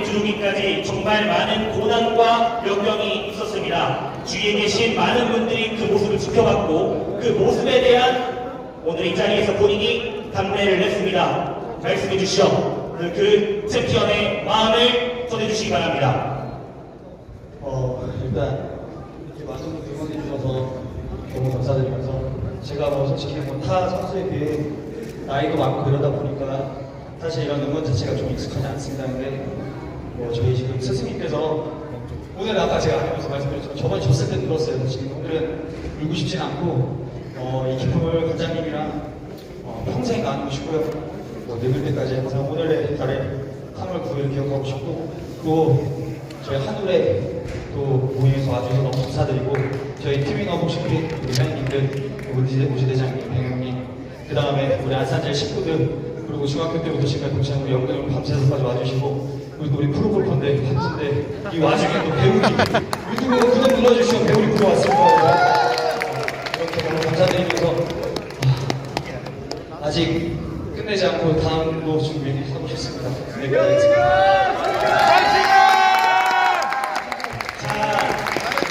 주루기까지 정말 많은 고난과 역경이 있었습니다. 주위에 계신 많은 분들이 그 모습을 지켜봤고 그 모습에 대한 오늘 이 자리에서 본인이 답례를 했습니다. 말씀해 주시죠. 그, 그 챔피언의 마음을 전해주시기 바랍니다. 어, 일단 이렇게 많은 분들 응원해 주셔서 너무 감사드리면서 제가 뭐 솔직히 뭐타 선수에 비해 나이도 많고 그러다 보니까 사실 이런 응원 자체가 좀 익숙하지 않습니다. 근데 뭐 저희 지금 스승님께서 오늘 아까 제가 하면서 말씀드렸지만 저번에 졌을 때 들었어요. 지금 오늘은 울고 싶진 않고 어, 이 기쁨을 관장님이랑 어, 평생 나누고 싶고요. 뭐 늙을 때까지 항상 오늘의 달에 3월 9일 기억하고 싶고 또 저희 한울에 또 모임에서 와주셔서 너무 감사드리고 저희 팀이 너무 싶은 우리 회원님들 우지 우지 대장님, 백영님 그 다음에 우리 안산제 식구들 그리고 중학교 때부터 지금까지 동창 우리 영등을 밤새서까지 와주시고 우리 프로골퍼인데 바쁜데 이 와중에 또 배우님 유튜브 구독 눌러주시면 배우님 들어왔습니다. 이렇게 너무 감사드리면서 아, 아직 끝내지 않고 다음도 준비하고 싶습니다. 네, 끝내겠습니다. 자,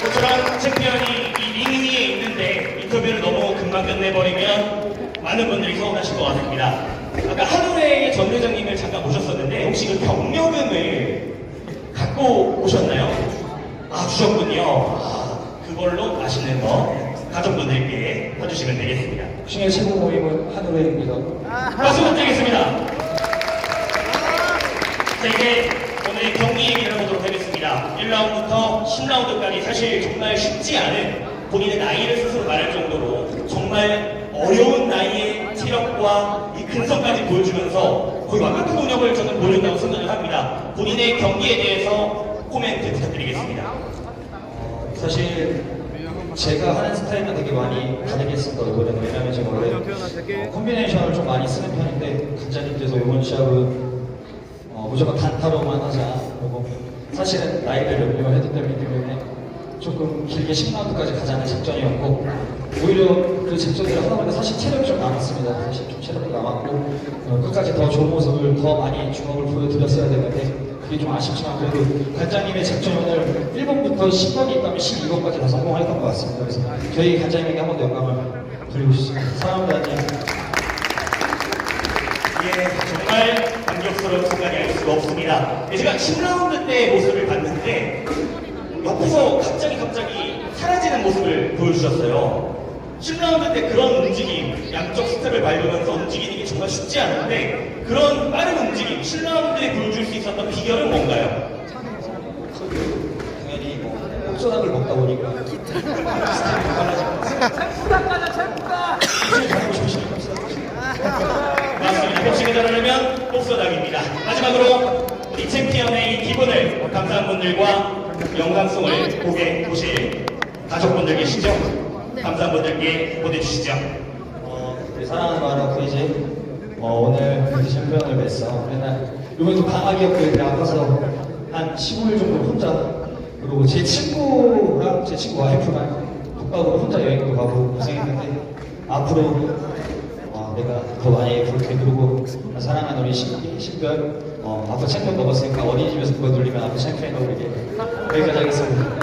모처럼 챔피언이 이 링 위에 있는데 인터뷰를 너무 금방 끝내버리면 많은 분들이 서운하실 것 같습니다. 전 회장님을 잠깐 모셨었는데 혹시 그 경력금을 갖고 오셨나요? 아 주셨군요. 아, 그걸로 맛있는 거 가족분들께 해주시면 되겠습니다. 신의 최고 모임은 한우회입니다. 박수 부탁드리겠습니다. 자, 이제 오늘 경기 얘기를 해보도록 하겠습니다. 1라운드부터 10라운드까지 사실 정말 쉽지 않은 본인의 나이를 스스로 말할 정도로 정말 어려운 나이의 체력과 이 근성까지 보여주면서 거의 완벽한 능력을 저는 보여준다고 생각을 합니다. 본인의 경기에 대해서 코멘트 부탁드리겠습니다. 사실 제가 하는 스타일은 되게 많이 다르게 했습니다 이번에는 왜냐면 제가 원래 어, 콤비네이션을 좀 많이 쓰는 편인데 간장님께서 이번 시합은 어, 무조건 단타로만 하자 그리고 사실은 나이를 연명했기 때문에 조금 길게 10라운드까지 가자는 작전이었고 오히려 그 작전대로 하다 보니까 사실 체력이 좀 남았습니다 사실 좀 체력이 남았고 어, 끝까지 더 좋은 모습을 더 많이 주먹을 보여드렸어야 되는데 그게 좀 아쉽지만 그래도 관장님의 작전을 1번부터 10번이 있다면 12번까지 다 성공했던 것 같습니다. 그래서 저희 관장님에게 한 번 더 영감을 드리고 싶습니다. 사랑합니다. 예, 정말 감격스러운 순간이 알 수가 없습니다. 예, 제가 10라운드 때 모습을 봤는데 옆에서 갑자기 갑자기 사라지는 모습을 보여주셨어요. 10라운드 때 그런 움직임, 양쪽 스텝을 밟으면서 움직이는 게 정말 쉽지 않은데 그런 빠른 움직임, 10라운드에 보여줄 수 있었던 비결은 뭔가요? 당연히 뭐 폭소닭을 먹다 보니까 스텝이 빨라지면서 이제 가고 싶으시니까 맞습니다. 복싱을 잘하려면 복서당입니다. 마지막으로 우리 챔피언의 이 기분을 감사한 분들과 영상송을 보게 보실 가족분들 계시죠? 감사한 분들께 보내주시죠. 어, 우리 사랑하는 마라 브이지 어, 오늘 브이지 챔피언을 뵀어. 맨날 이번에도 방학이었고 이렇게 아파서 한 15일 정도 혼자 그리고 제 친구랑 제 친구 와이프랑 북박으로 혼자 여행도 가고 고생했는데 앞으로 어, 내가 더 많이 부를게 그리고 사랑하는 우리 신, 신별 어, 아빠 챔피언 먹었으니까 어린이집에서 그거 눌리면 아빠 먹을게 여기까지